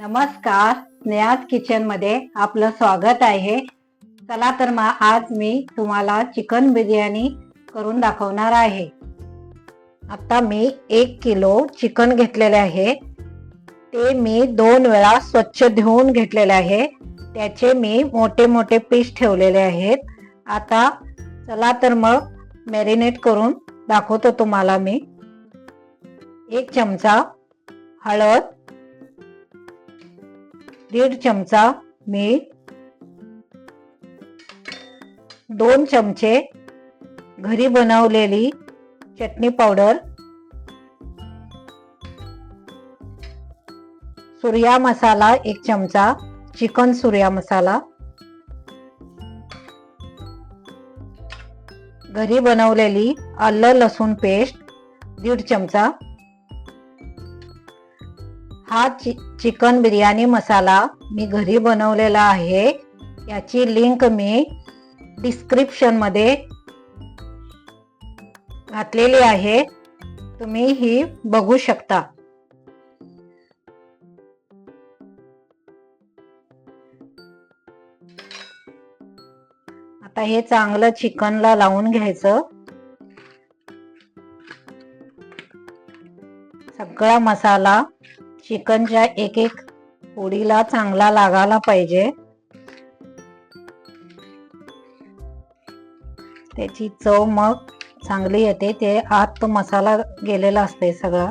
नमस्कार स्नेहाज किचनमध्ये आपलं स्वागत आहे. चला तर मग आज मी तुम्हाला चिकन बिर्याणी करून दाखवणार आहे. आता मी एक किलो चिकन घेतलेले आहे. ते मी दोन वेळा स्वच्छ धुवून घेतलेले आहे. त्याचे मी मोठे मोठे पीस ठेवलेले आहेत. आता चला तर मग मॅरिनेट करून दाखवतो तुम्हाला मी. एक चमचा हळद दीड चमचा मीठ दोन चमचे घरी बनवलेली चटणी पावडर सूर्या मसाला एक चमचा चिकन सूर्या मसाला. घरी बनवलेली आलं लसूण पेस्ट दीड चमचा. हा चि चिकन बिर्याणी मसाला मी घरी बनवलेला आहे. याची लिंक मी डिस्क्रिप्शनमध्ये घातलेली आहे. तुम्ही ही बघू शकता. आता हे चांगलं चिकनला लावून घ्यायचं. सगळा मसाला चिकनच्या एक एक पोळीला चांगला लागायला पाहिजे. त्याची चव मग चांगली येते. ते आत तो मसाला गेलेला असते सगळा.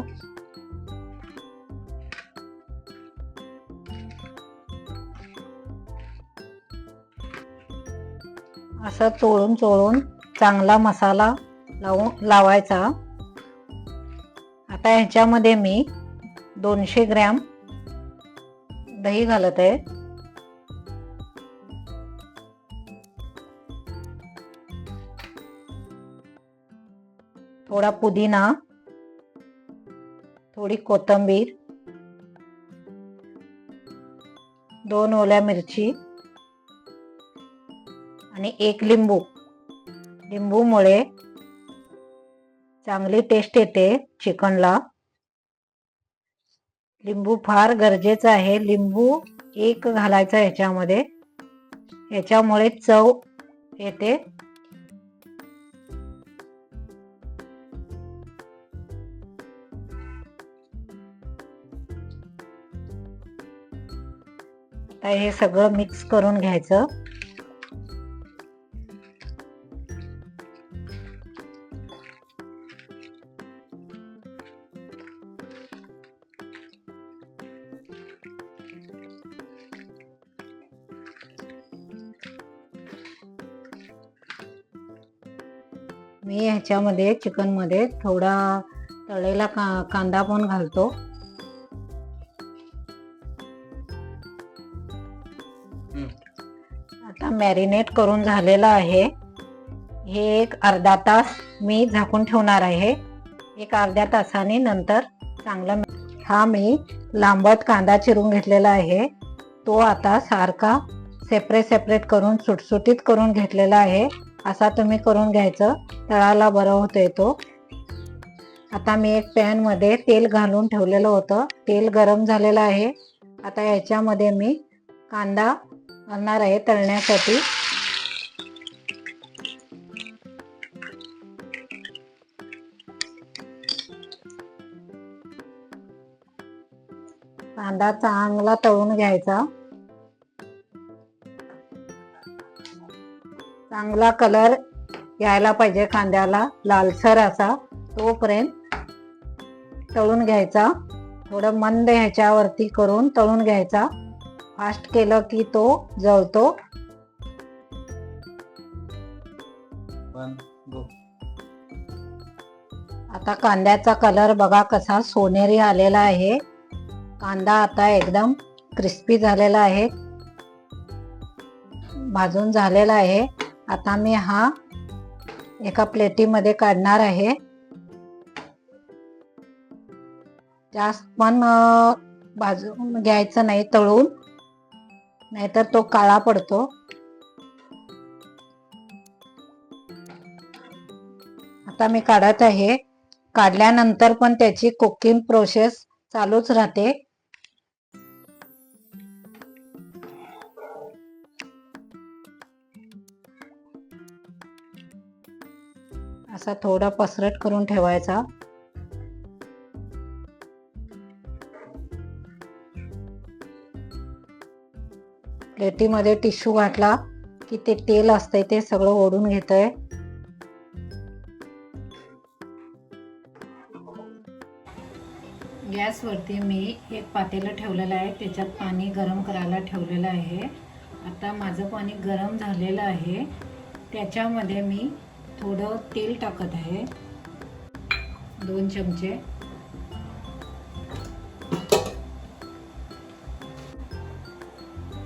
असं चोळून चोळून चांगला मसाला लावून लावायचा. आता ह्याच्यामध्ये मी दोनशे ग्रॅम दही घालत आहे. थोडा पुदिना थोडी कोथिंबीर दोन ओल्या मिरची आणि एक लिंबू. लिंबूमुळे चांगली टेस्ट येते चिकनला. लिंबू फार गरजेचं आहे. लिंबू एक घालायचा ह्याच्यामध्ये ह्याच्यामुळे चव येते. हे सगळं मिक्स करून घ्यायचं. मी ह्याच्यामध्ये चिकनमध्ये थोडा तळलेला का कांदा पण घालतो. आता मॅरिनेट करून झालेलं आहे. हे एक अर्धा तास मी झाकून ठेवणार आहे. एक अर्ध्या तासाने नंतर चांगला हा मी लांबट कांदा चिरून घेतलेला आहे. तो आता सारखा सेपरेट सेपरेट करून सुटसुटीत करून घेतलेला आहे. असा तुम्ही करून घ्यायचं. तळाला बरं होतंय तो. आता मी एक पॅनमध्ये तेल घालून ठेवलेलं होतं. तेल गरम झालेलं आहे. आता याच्यामध्ये मी कांदा घालणार आहे तळण्यासाठी. कांदा चांगला तळून घ्यायचा. चांगला कलर यायला पाहिजे कांद्याला लालसर असा तोपर्यंत तळून घ्यायचा. थोडं मंद ह्याच्यावरती करून तळून घ्यायचा. फास्ट केलं की तो जळतो. आता कांद्याचा कलर बघा कसा सोनेरी आलेला आहे. कांदा आता एकदम क्रिस्पी झालेला आहे. भाजून झालेला आहे. आता मी हा एका प्लेटीमध्ये काढणार आहे. जास्त पण भाजून घ्यायचं नाही तळून नाहीतर तो काळा पडतो. आता मी काढत आहे. काढल्यानंतर पण त्याची कुकिंग प्रोसेस चालूच राहते. असा थोडा पसरट करून ठेवायचा. प्लेटीमध्ये टिश्यू घातला की ते तेल असतंय ते सगळं ओढून घेतंय. गॅसवरती मी एक पातेलं ठेवलेलं आहे त्याच्यात पाणी गरम करायला ठेवलेलं आहे. आता माझं पाणी गरम झालेलं आहे. त्याच्यामध्ये मी थोडं तेल टाकत आहे. दोन चमचे.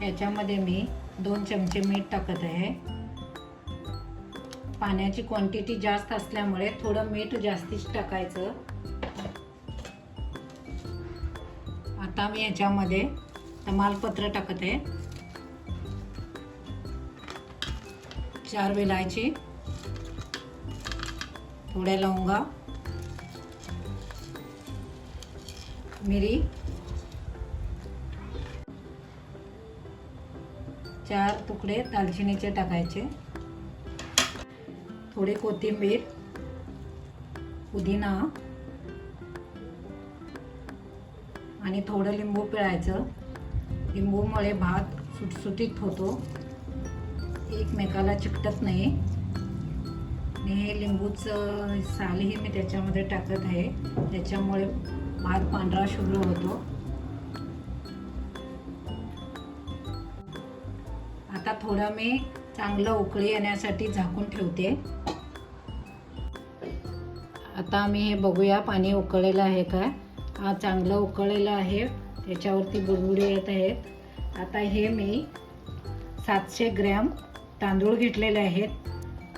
याच्यामध्ये मी दोन चमचे मीठ टाकत आहे. पाण्याची क्वांटिटी जास्त असल्यामुळे थोडं मीठ जास्तीच टाकायचं. आता मी याच्यामध्ये तमालपत्र टाकत आहे. चार वेलायची थोड्या लवंगा मिरी चार तुकडे दालचिनीचे टाकायचे थोडी कोथिंबीर पुदिना आणि थोडं लिंबू पिळायचं. लिंबूमुळे भात सुटसुटीत होतो. एकमेकाला चिकटत नाही. आणि हे लिंबूचं सालही मी त्याच्यामध्ये टाकत आहे. त्याच्यामुळे भात पांढरा शुभ्र होतो. आता थोडं मी चांगलं उकळी येण्यासाठी झाकून ठेवते. आता मी हे बघूया पाणी उकळलेलं आहे का? हा चांगलं उकळलेलं आहे. त्याच्यावरती बुडबुडे येत आहेत. आता हे मी सातशे ग्रॅम तांदूळ घेतलेले आहेत.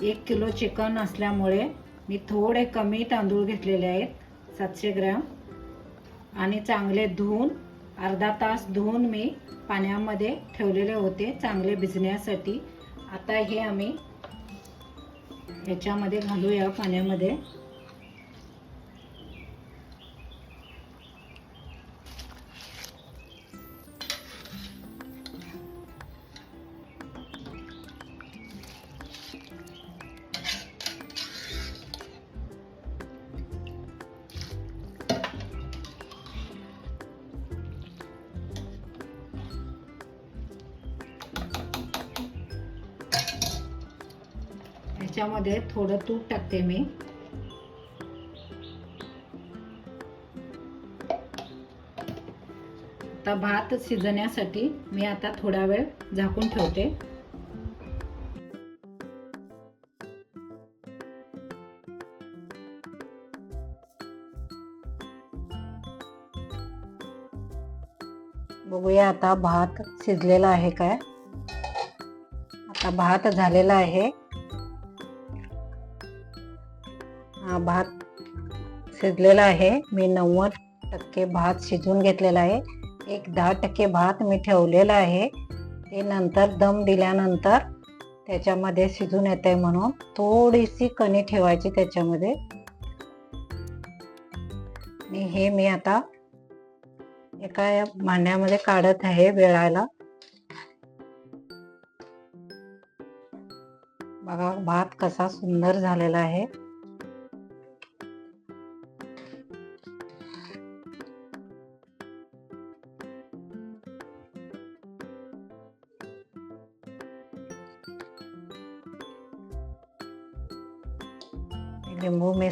एक किलो चिकन असल्यामुळे मी थोडे कमी तांदूळ घेतलेले आहेत सातशे ग्रॅम. आणि चांगले धुवून अर्धा तास धुवून मी पाण्यामध्ये ठेवलेले होते चांगले भिजण्यासाठी. आता हे आम्ही याच्यामध्ये घालूया पाण्यामध्ये. ह्याच्यामध्ये थोडं तूप टाकते मी. आता भात शिजण्यासाठी मी आता थोडा वेळ झाकून ठेवते. बघूया आता भात शिजलेला आहे काय? आता भात झालेला आहे. हा भात शिजलेला आहे. मी नव्वद टक्के भात शिजवून घेतलेला आहे. एक दहा टक्के भात मी ठेवलेला आहे. ते नंतर दम दिल्यानंतर त्याच्यामध्ये शिजून येते म्हणून थोडीशी कणी ठेवायची त्याच्यामध्ये. हे मी आता एका भांड्यामध्ये काढत आहे वेळायला. बघा भात कसा सुंदर झालेला आहे.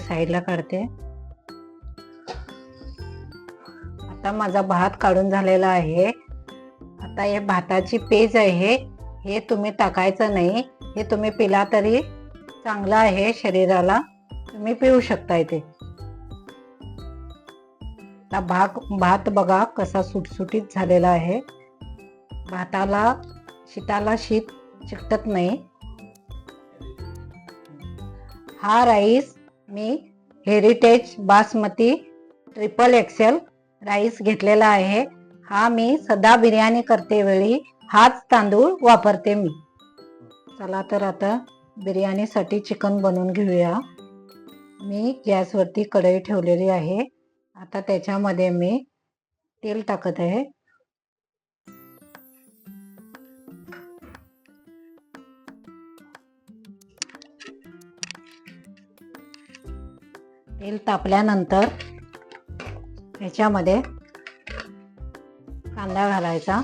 साईडला काढते. आता माझा भात काढून झालेला आहे. आता हे भाताची पेज आहे. हे तुम्ही टाकायचं नाही. हे तुम्ही पिला तरी चांगलं आहे शरीराला. तुम्ही पिऊ शकता इथे. आता भात भात बघा कसा सुटसुटीत झालेला आहे. भाताला शीताला शीत चिकटत नाही. हा राईस मी Heritage basmati triple excel rice घेतलेला आहे. हा मी सदा बिर्याणी करते वेळी हाच तांदूळ वापरते मी. चला तर आता बिर्याणीसाठी चिकन बनवून घेऊया. मी गॅसवरती कढई ठेवलेली आहे. आता त्याच्यामध्ये मी तेल टाकत आहे. तेल तापल्यानंतर ह्याच्यामध्ये कांदा घालायचा.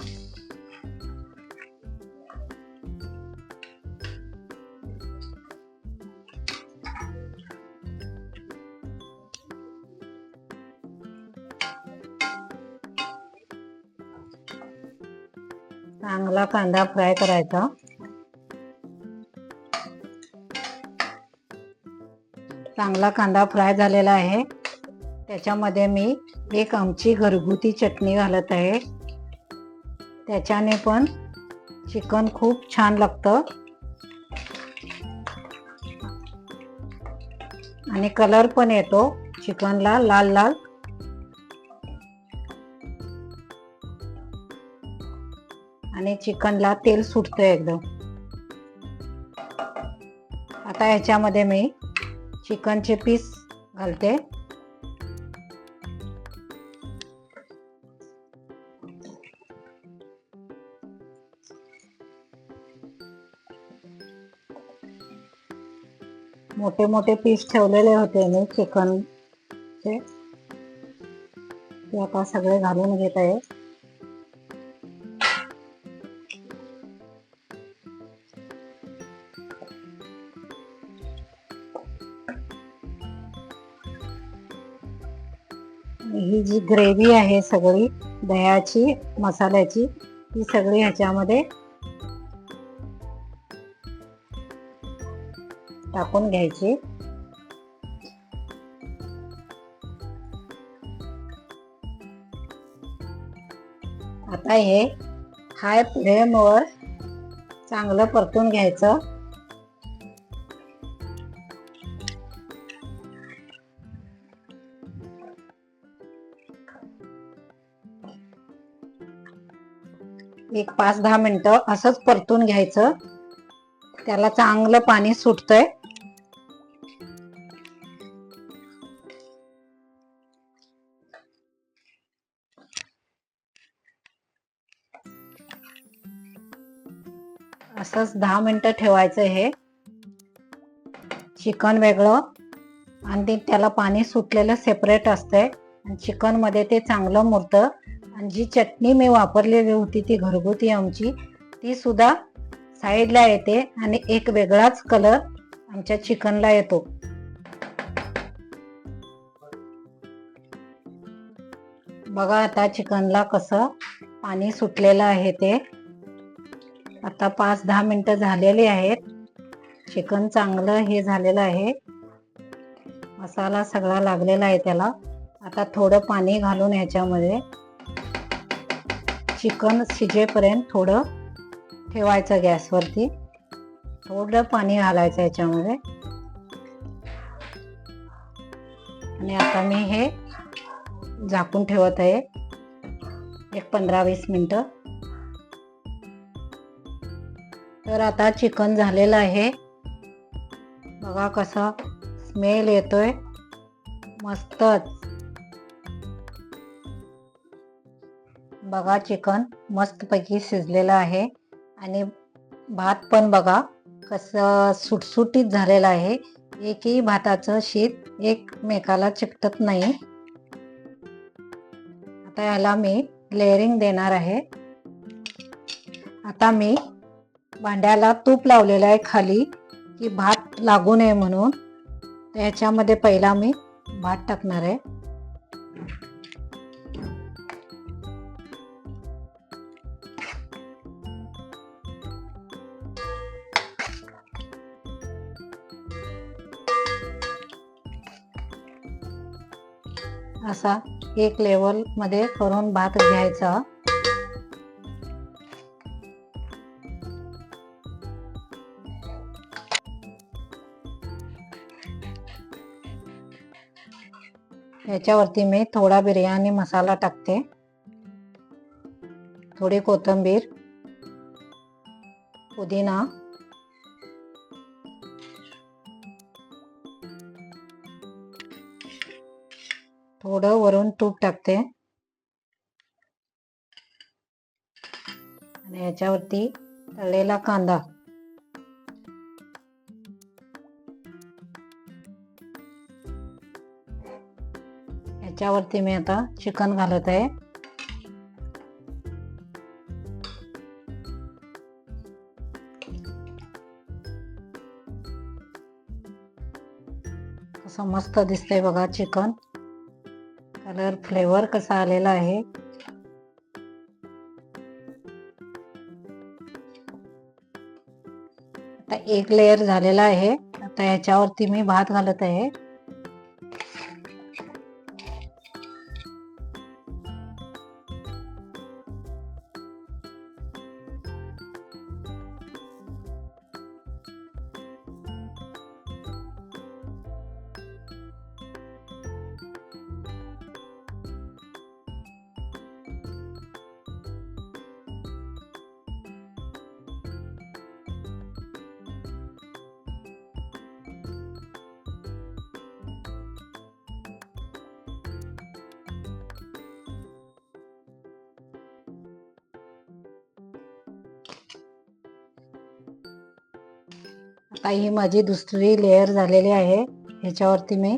चांगला कांदा फ्राय करायचा. चांगला कांदा फ्राय झालेला आहे. त्याच्यामध्ये मी एक आमची घरगुती चटणी घालत आहे. त्याच्याने पण चिकन खूप छान लागतं. आणि कलर पण येतो. चिकनला लाल लाल. आणि चिकनला तेल सुटतं एकदम. आता ह्याच्यामध्ये मी चिकनचे पीस घालते. मोठे मोठे पीस ठेवलेले होते मी चिकनचे. ते आता सगळे घालून घेत आहे. जी ग्रेव्ही आहे सगळी दह्याची मसाल्याची ती सगळी ह्याच्यामध्ये टाकून घ्यायची. आता हे हाय फ्लेमवर चांगलं परतून घ्यायचं. एक पाच दहा मिनटं असंच परतून घ्यायचं. त्याला चांगलं पाणी सुटतंय. असंच दहा मिनटं ठेवायचं हे. चिकन वेगळं. आणि ते त्याला पाणी सुटलेलं सेपरेट असतंय. आणि चिकनमध्ये ते चांगलं मुरतं. आणि जी चटणी मी वापरलेली होती ती घरगुती आमची. ती सुद्धा साईडला येते आणि एक वेगळाच कलर आमच्या चिकनला येतो. बघा आता चिकनला कसं पाणी सुटलेलं आहे ते. आता पाच दहा मिनिटं झालेली आहेत. चिकन चांगलं हे झालेलं आहे. मसाला सगळा लागलेला आहे त्याला. आता थोडं पाणी घालून ह्याच्यामध्ये. चिकन शिजेपर्यंत थोडं ठेवायचं गॅसवरती. थोडं पाणी घालायचं याच्यामध्ये. आणि आता मी हे झाकून ठेवत आहे. एक पंधरा वीस मिनटं. तर आता चिकन झालेलं आहे. बघा कसा स्मेल येतोय. मस्तच. बघा चिकन मस्तपैकी शिजलेलं आहे. आणि भात पण बघा कसं सुटसुटीत झालेलं आहे. एकही भाताचं शीत एकमेकाला चिकटत नाही. आता याला मी लेअरिंग देणार आहे. आता मी भांड्याला तूप लावलेलं आहे खाली की भात लागू नये म्हणून. तर ह्याच्यामध्ये पहिला मी भात टाकणार आहे. असा एक लेवलमध्ये करून भात घ्यायचा. याच्यावरती मी थोडा बिर्याणी मसाला टाकते. थोडी कोथिंबीर पुदिना थोडं वरून तूप टाकते. आणि याच्यावरती तळलेला कांदा. याच्यावरती मी आता चिकन घालत आहे. कसं मस्त दिसतंय बघा चिकन. कलर फ्लेवर कसा आलेला आहे? आता एक लेअर झालेला आहे. आता याच्यावरती मी भात घालत आहे. आता ही माझी दुसरी लेअर झालेली आहे. ह्याच्यावरती मी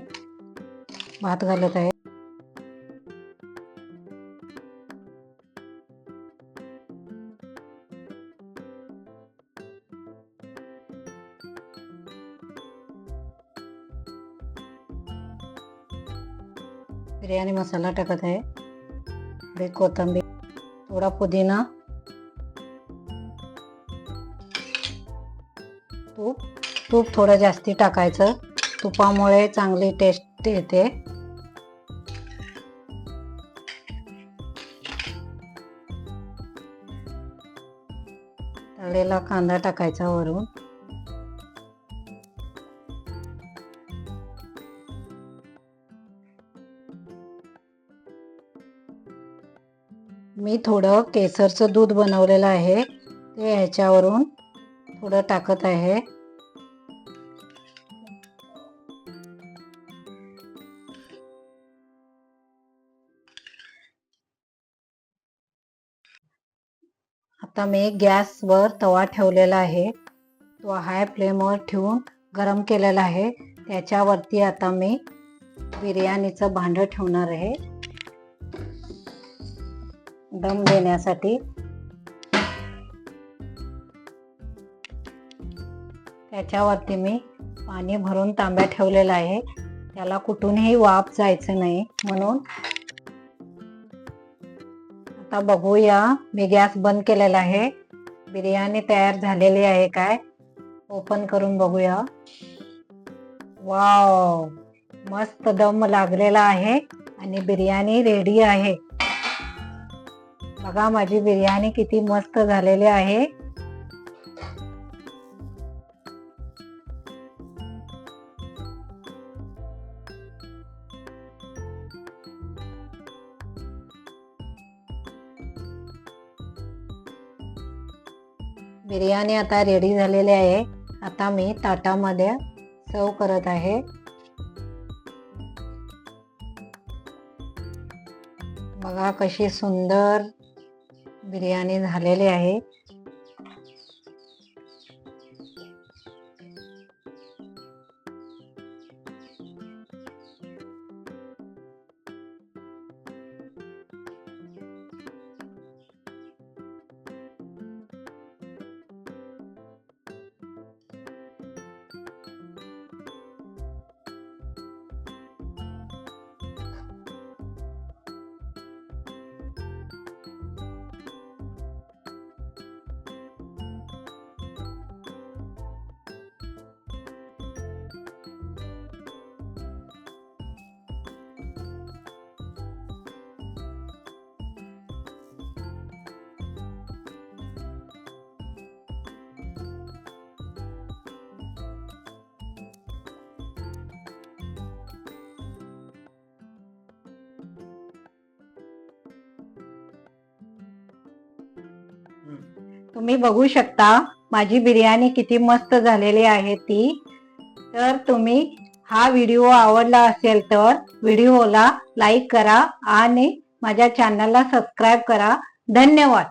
भात घालत आहे. बिर्याणी मसाला टाकत आहे. कोथंबीर कोथिंबीर थोडा पुदिना तूप थोडं जास्ती टाकायचं. तुपामुळे चांगली टेस्ट येते. तळलेला कांदा टाकायचा वरून. मी थोडं केसरचं दूध बनवलेलं आहे. ते ह्याच्यावरून थोडं टाकत आहे. आता मी गॅसवर तवा ठेवलेला आहे. तो हाय फ्लेमवर ठेवून गरम केलेला आहे. त्याच्यावरती आता मी बिर्याणीचं भांडं ठेवणार आहे. दम देण्यासाठी. त्याच्यावरती मी पाणी भरून तांब्या ठेवलेला आहे. त्याला कुठूनही वाफ जायचं नाही. म्हणून आता बघूया मी गॅस बंद केलेला आहे. बिर्याणी तयार झालेली आहे काय? ओपन करून बघूया. वाव! मस्त दम लागलेला आहे आणि बिर्याणी रेडी आहे. बघा माझी बिर्याणी किती मस्त झालेली आहे. बिर्याणी आता रेडी झालेली आहे. आता मी ताटामध्ये सर्व करत आहे. बघा कशी सुंदर बिर्याणी झालेली आहे. तुम्ही बघू शकता माझी बिर्याणी किती मस्त झालेली आहे ती. तर तुम्ही हा व्हिडिओ आवडला असेल तर व्हिडिओला लाईक करा आणि माझ्या चॅनलला सबस्क्राईब करा. धन्यवाद.